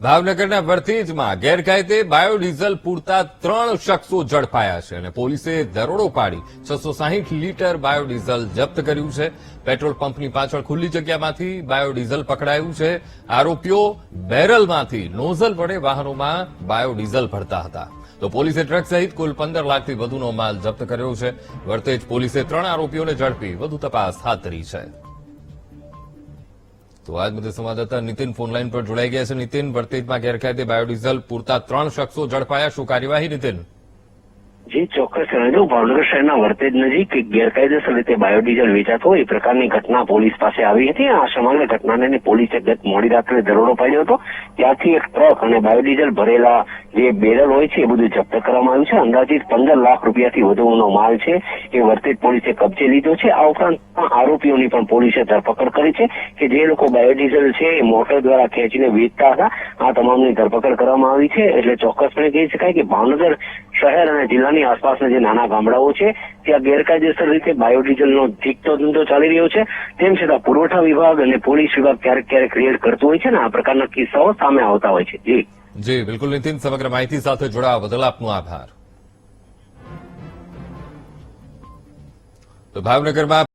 ભાવનગરના વર્તેજમાં ગેરકાયદે બાયોડીઝલ પૂરતા ત્રણ શખ્સો ઝડપાયા છે અને પોલીસે દરોડો પાડી છસો સાહીઠ લીટર બાયોડીઝલ જપ્ત કર્યું છે. પેટ્રોલ પંપની પાછળ ખુલ્લી જગ્યામાંથી બાયોડીઝલ પકડાયું છે. આરોપીઓ બેરલમાંથી નોઝલ વડે વાહનોમાં બાયોડીઝલ ભરતા હતા. તો પોલીસે ટ્રક સહિત કુલ પંદર લાખથી વધુનો માલ જપ્ત કર્યો છે. વર્તેજ પોલીસે ત્રણ આરોપીઓને ઝડપી વધુ તપાસ હાથ ધરી છે. તો આજ મુદ્દે સંવાદદાતા નીતિન ફોનલાઈન પર જોડાઈ ગયા છે. નીતિન, વર્તેજમાં ગેરકાયદે બાયોડીઝલ પૂરતા ત્રણ શખ્સો ઝડપાયા. શું કાર્યવાહી, નીતિન? જે ચોક્કસ જણાવ્યું ભાવનગર શહેરના વર્તેજ નજીક ગેરકાયદેસર રીતે બાયોડીઝલ વેચાતો એ પ્રકારની ઘટના પોલીસ પાસે આવી હતી. આ સમગ્ર ઘટનાને પોલીસે ગત મોડી રાત્રે દરોડો પાડ્યો હતો. ત્યાંથી એક ટ્રક અને બાયોડીઝલ ભરેલા જે બેરલ હોય છે એ બધું જપ્ત કરવામાં આવ્યું છે. અંદાજિત પંદર લાખ રૂપિયાથી વધુનો માલ છે એ વર્તેજ પોલીસે કબજે લીધો છે. આ ઉપરાંત આરોપીઓની પણ પોલીસે ધરપકડ કરી છે કે જે લોકો બાયોડીઝલ છે એ મોટર દ્વારા ખેંચીને વેચતા હતા. આ તમામની ધરપકડ કરવામાં આવી છે. એટલે ચોક્કસપણે કહી શકાય કે ભાવનગર શહેર અને જિલ્લાની આસપાસના જે નાના ગામડાઓ છે, ત્યાં ગેરકાયદેસર રીતે બાયોડીઝલનો ધીકતો ધંધો ચાલી રહ્યો છે. તેમ છતાં પુરવઠા વિભાગ અને પોલીસ વિભાગ ક્યારેક ક્યારેક રેડ કરતું હોય છે ને, આ પ્રકારના કિસ્સાઓ સામે આવતા હોય છે. જી. જી, બિલકુલ નીતિન, સમગ્ર માહિતી સાથે જોડાવા બદલ આપનો આભાર. ભાવનગરમાં